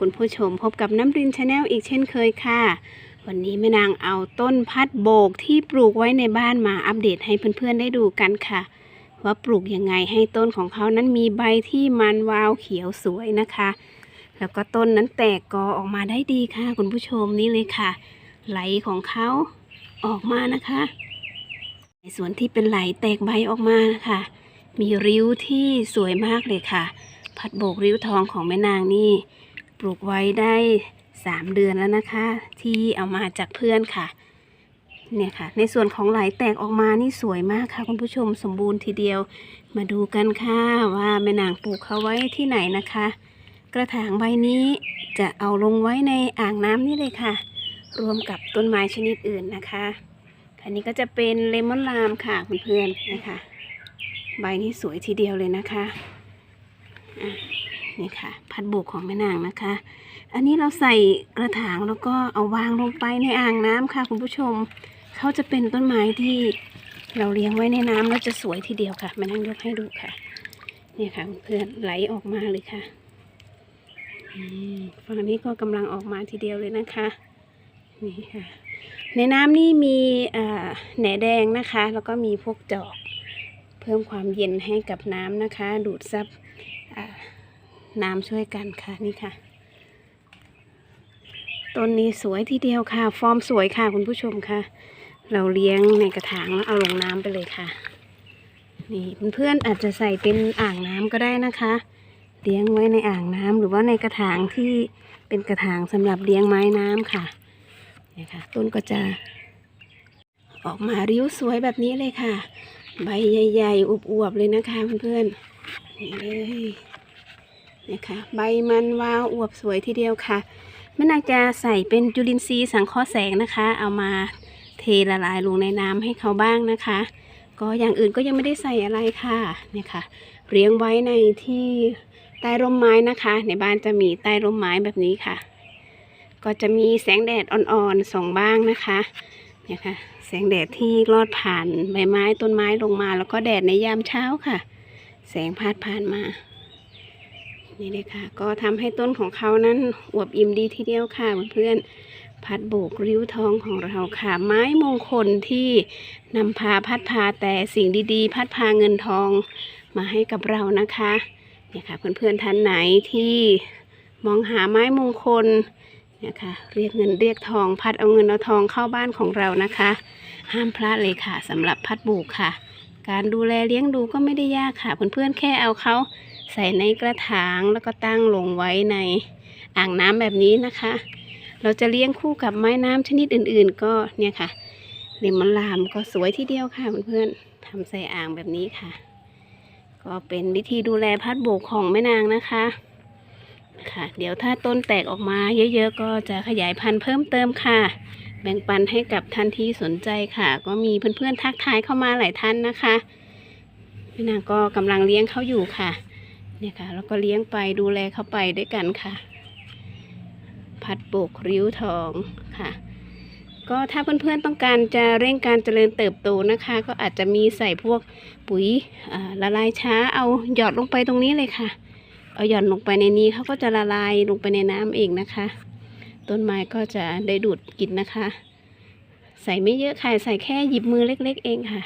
คุณผู้ชมพบกับน้ำรินชาแนลอีกเช่นเคยค่ะ วันนี้แม่นางเอาต้นพัดโบกที่ปลูกไว้ในบ้านมาอัปเดตให้เพื่อนๆได้ดูกันค่ะ ว่าปลูกยังไงให้ต้นของเขานั้นมีใบที่มันวาวเขียวสวยนะคะ แล้วก็ต้นนั้นแตกกอออกมาได้ดีค่ะ คุณผู้ชมนี่เลยค่ะ ไหลของเขาออกมานะคะในส่วนที่เป็นไหลแตกใบออกมาค่ะ มีริ้วที่สวยมากเลยค่ะ พัดโบกริ้วทองของแม่นางนี่ ปลูกไว้ได้สามเดือนแล้วนะคะ ที่เอามาจากเพื่อนค่ะ เนี่ยค่ะ ในส่วนของไหลแตกออกมานี่สวยมากค่ะ คุณผู้ชมสมบูรณ์ทีเดียว มาดูกันค่ะว่าแม่นางปลูกเขาไว้ที่ไหนนะคะ กระถางใบนี้จะเอาลงไว้ในอ่างน้ำนี่เลยค่ะ รวมกับต้นไม้ชนิดอื่นนะคะอันนี้ก็จะเป็นเลมอนลามค่ะเพื่อนๆนะคะ ใบนี้สวยทีเดียวเลยนะคะอะ นี่ค่ะพัดโบกของแม่นางนะคะ อันนี้เราใส่กระถางแล้วก็เอาวางลงไปในอ่างน้ำค่ะ คุณผู้ชมเขาจะเป็นต้นไม้ที่เราเลี้ยงไว้ในน้ำแล้วจะสวยทีเดียวค่ะแม่นางยกให้ดูค่ะนี่ค่ะเพื่อนไหลออกมาเลยค่ะฝั่งนี้ก็กำลังออกมาทีเดียวเลยนะคะนี่ค่ะ ในน้ำนี่มีแหนแดงนะคะ แล้วก็มีพวกจอก เพิ่มความเย็นให้กับน้ำนะคะ ดูดซับอ่า น้ำช่วยกันค่ะนี่ค่ะ ต้นนี้สวยทีเดียวค่ะ ฟอร์มสวยค่ะคุณผู้ชมค่ะ เราเลี้ยงในกระถางแล้วเอาลงน้ำไปเลยค่ะนี่เพื่อนๆอาจจะใส่เป็นอ่างน้ำก็ได้นะคะ เลี้ยงไว้ในอ่างน้ำหรือว่าในกระถางที่เป็นกระถางสำหรับเลี้ยงไม้น้ำค่ะนี่ค่ะ ต้นก็จะออกมาริ้วสวยแบบนี้เลยค่ะ ใบใหญ่ ๆอวบๆเลยนะคะเพื่อนๆนี่เลย นะคะใบมันวาวอวบสวยทีเดียวค่ะแม่นางจะใส่เป็นจุลินทรีย์สังเคราะห์แสงนะคะ เอามาเทละลายลงในน้ำให้เขาบ้างนะคะ ก็อย่างอื่นก็ยังไม่ได้ใส่อะไรค่ะเนี่ยค่ะเลี้ยงไว้ในที่ใต้ร่มไม้นะคะ ในบ้านจะมีใต้ร่มไม้แบบนี้ค่ะ ก็จะมีแสงแดดอ่อนๆส่องบ้างนะคะเนี่ยค่ะแสงแดดที่ลอดผ่านใบไม้ต้นไม้ลงมา แล้วก็แดดในยามเช้าค่ะ แสงพาดผ่านมา นี่เลยค่ะ ก็ทำให้ต้นของเขานั้นอวบอิ่มดีทีเดียวค่ะเพื่อนๆพัดโบกริ้วทองของเราค่ะ ไม้มงคลที่นำพาพัดพาแต่สิ่งดีๆ พัดพาเงินทองมาให้กับเรานะคะเนี่ยค่ะ เพื่อนๆท่านไหนที่มองหาไม้มงคลเนี่ยค่ะเรียกเงินเรียกทองพัดเอาเงินเอาทองเข้าบ้านของเรานะคะ ห้ามพลาดเลยค่ะสำหรับพัดบูกค่ะ การดูแลเลี้ยงดูก็ไม่ได้ยากค่ะ เพื่อนๆแค่เอาเขา ใส่ในกระถางแล้วก็ตั้งลงไว้ในอ่างน้ำแบบนี้นะคะ เราจะเลี้ยงคู่กับไม้น้ำชนิดอื่น ๆ ก็เนี่ยค่ะเลมอนลามก็สวยทีเดียวค่ะเพื่อนๆทำใส่อ่างแบบนี้ค่ะ ก็เป็นวิธีดูแลพัดโบกของแม่นางนะคะค่ะ เดี๋ยวถ้าต้นแตกออกมาเยอะๆ ก็จะขยายพันธุ์เพิ่มเติมค่ะ แบ่งปันให้กับท่านที่สนใจค่ะ ก็มีเพื่อนๆทักทายเข้ามาหลายท่านนะคะพี่นางก็กำลังเลี้ยงเขาอยู่ค่ะ เนี่ยค่ะ แล้วก็เลี้ยงไปดูแลเขาไปด้วยกันค่ะ พัดโบกริ้วทองค่ะ ก็ถ้าเพื่อนๆต้องการจะเร่งการเจริญเติบโตนะคะ ก็อาจจะมีใส่พวกปุ๋ยละลายช้าเอาหยอดลงไปตรงนี้เลยค่ะ เอาหยอนลงไปในนี้เขาก็จะละลายลงไปในน้ำเองนะคะ ต้นไม้ก็จะได้ดูดกินนะคะ ใส่ไม่เยอะค่ะใส่แค่หยิบมือเล็ก ๆ เองค่ะ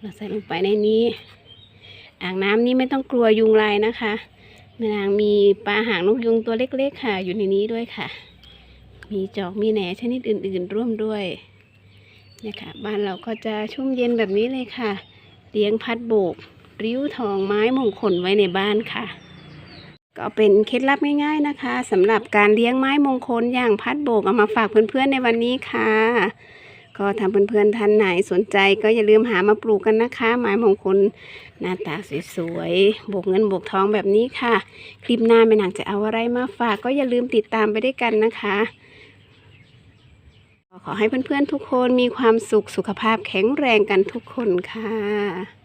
เราใส่ลงไปในนี้ อ่างน้ำนี้ไม่ต้องกลัวยุงลายนะคะแม่นางมีปลาหางนกยุงตัวเล็กๆค่ะ อยู่ในนี้ด้วยค่ะ มีจอกมีแหนชนิดอื่น ๆ ร่วมด้วยเนี่ยค่ะ บ้านเราก็จะชุ่มเย็นแบบนี้เลยค่ะ เลี้ยงพัดโบก ริ้วทองไม้มงคลไว้ในบ้านค่ะ ก็เป็นเคล็ดลับง่ายๆนะคะสำหรับการเลี้ยงไม้มงคลอย่างพัดโบกเอามาฝากเพื่อนๆในวันนี้ค่ะ ก็ทำเพื่อนๆท่านไหนสนใจก็อย่าลืมหามาปลูกกันนะคะ ไม้มงคลหน้าตาสวยๆบวกเงินบวกทองแบบนี้ค่ะ คลิปหน้าแม่นางจะเอาอะไรมาฝากก็อย่าลืมติดตามไปด้วยกันนะคะขอให้เพื่อนๆทุกคนมีความสุขสุขภาพแข็งแรงกันทุกคนค่ะ